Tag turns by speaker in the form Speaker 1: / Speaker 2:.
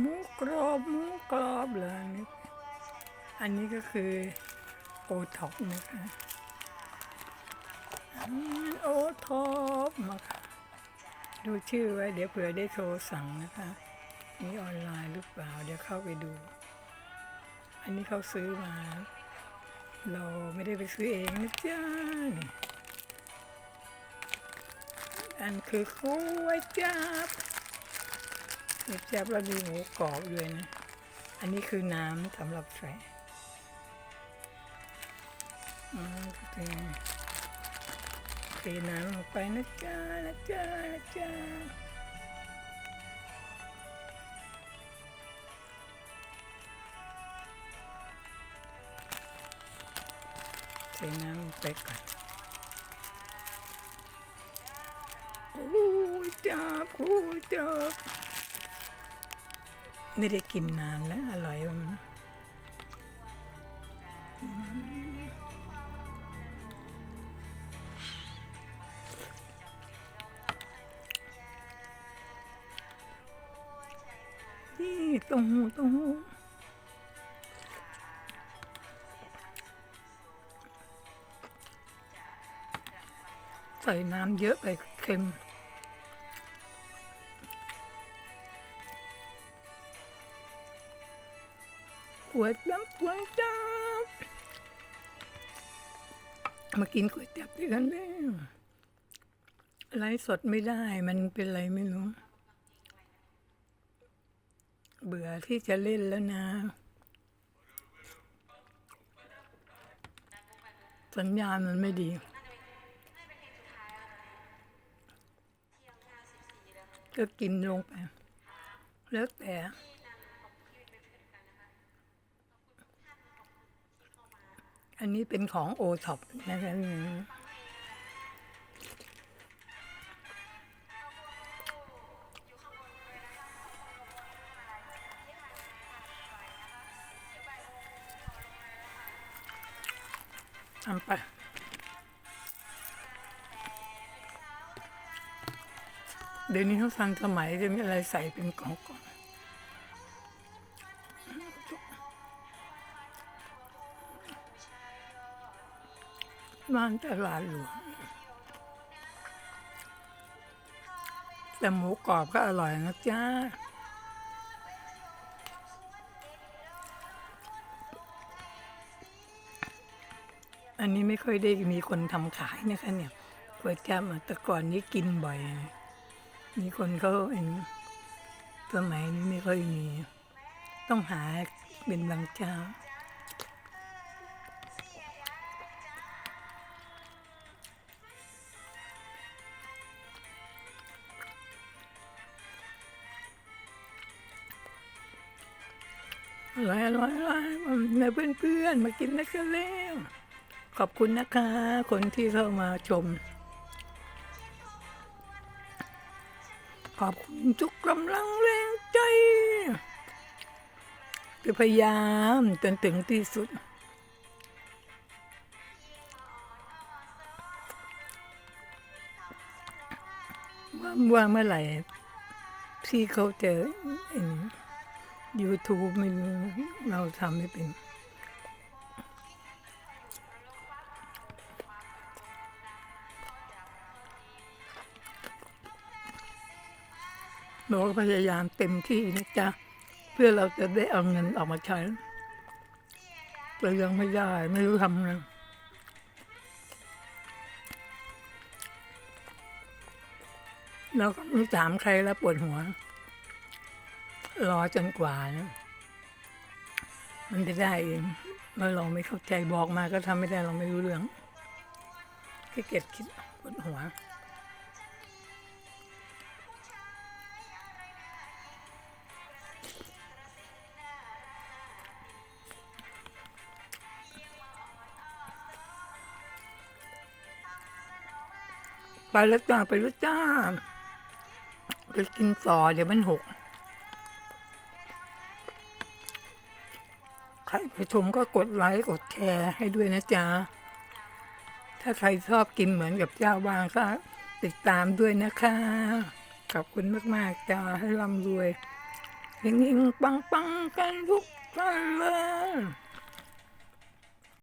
Speaker 1: หมูกรอบหมูกรอบเลยอันนี้อันนี้ก็คือโอท็อปนะคะโอท็อปมาค่ะดูชื่อไว้เดี๋ยวเผื่อได้โทรสั่งนะคะนี่ออนไลน์หรือเปล่า เดี๋ยวเข้าไปดู อันนี้เขาซื้อมา เราไม่ได้ไปซื้อเองนะจ๊ะนี่อันคือกล้วยจับ กล้วยจับแล้วมีหมูกรอบด้วยนะ อันนี้คือน้ำสำหรับใส่เทเทน้ำลงไปนะจ๊ะนะจ๊ะนะจ๊ะใส่น้ำลงไปก่อนโอ้ยจับโอ้ยจับ ไม่ได้กินนานแล้ว อร่อยมากนี่ต้าหู้เต้าหู้ใส่น้ำเยอะไปเค็ม ก๋วยจั๊บก๋วยจั๊บมากินก๋วยจั๊บด้วยกันเลยไลฟ์สดไม่ได้มันเป็นไรไม่รู้ เบื่อที่จะเล่นแล้วนะ สัญญาณมันไม่ดีก็กินลงไป แล้วแต่ อันนี้เป็นของโอท็อปนะคะทำไปเดี๋ยวนี้เขาทันสมัยจะมีอะไรใส่เป็นกล่อง บ้านตลาดหลวงแต่หมูกรอบก็อร่อยนะจ๊ะอันนี้ไม่ค่อยได้มีคนทำขายนะคะเนี่ยก๋วยจั๊บแต่ก่อนนี้กินบ่อย มีคนเขาเองสมัยนี้ไม่ค่อยมี ต้องหาเป็นบางเจ้า อร่อยอร่อยอร่อยในเพื่อนๆ มากินนะกันแล้วขอบคุณนะคะ คนที่เข้ามาชม ขอบคุณทุกกำลังแรงใจจะพยายามจนถึงที่สุด ว่าเมื่อไหร่ที่เขาจะเห็น YouTube ไม่รู้เราทำไม่เป็นเราก็พยายามเต็มที่นะจ๊ะ เพื่อเราจะได้เอาเงินออกมาใช้แต่ยังไม่ได้ ไม่รู้ทำไงเราก็ไม่ถามใครแล้วปวดหัว รอจนกว่านะมันจะได้เองเมื่อเราไม่เข้าใจบอกมาก็ทำไม่ได้เราไม่รู้เรื่องขี้เกียจคิดปวดหัวไปแล้วจ้าไปแล้วจ้าไปกินต่อเดี๋ยวมันหก รไปชมก็กดไลค์กดแชร์ให้ด้วยนะจ๊ะ ถ้าใครชอบกินเหมือนกับเจ้าบางก็ติดตามด้วยนะคะ ขอบคุณมากๆจ้าให้ร่ำรวยยิงๆปังๆกันทุกท่านเลย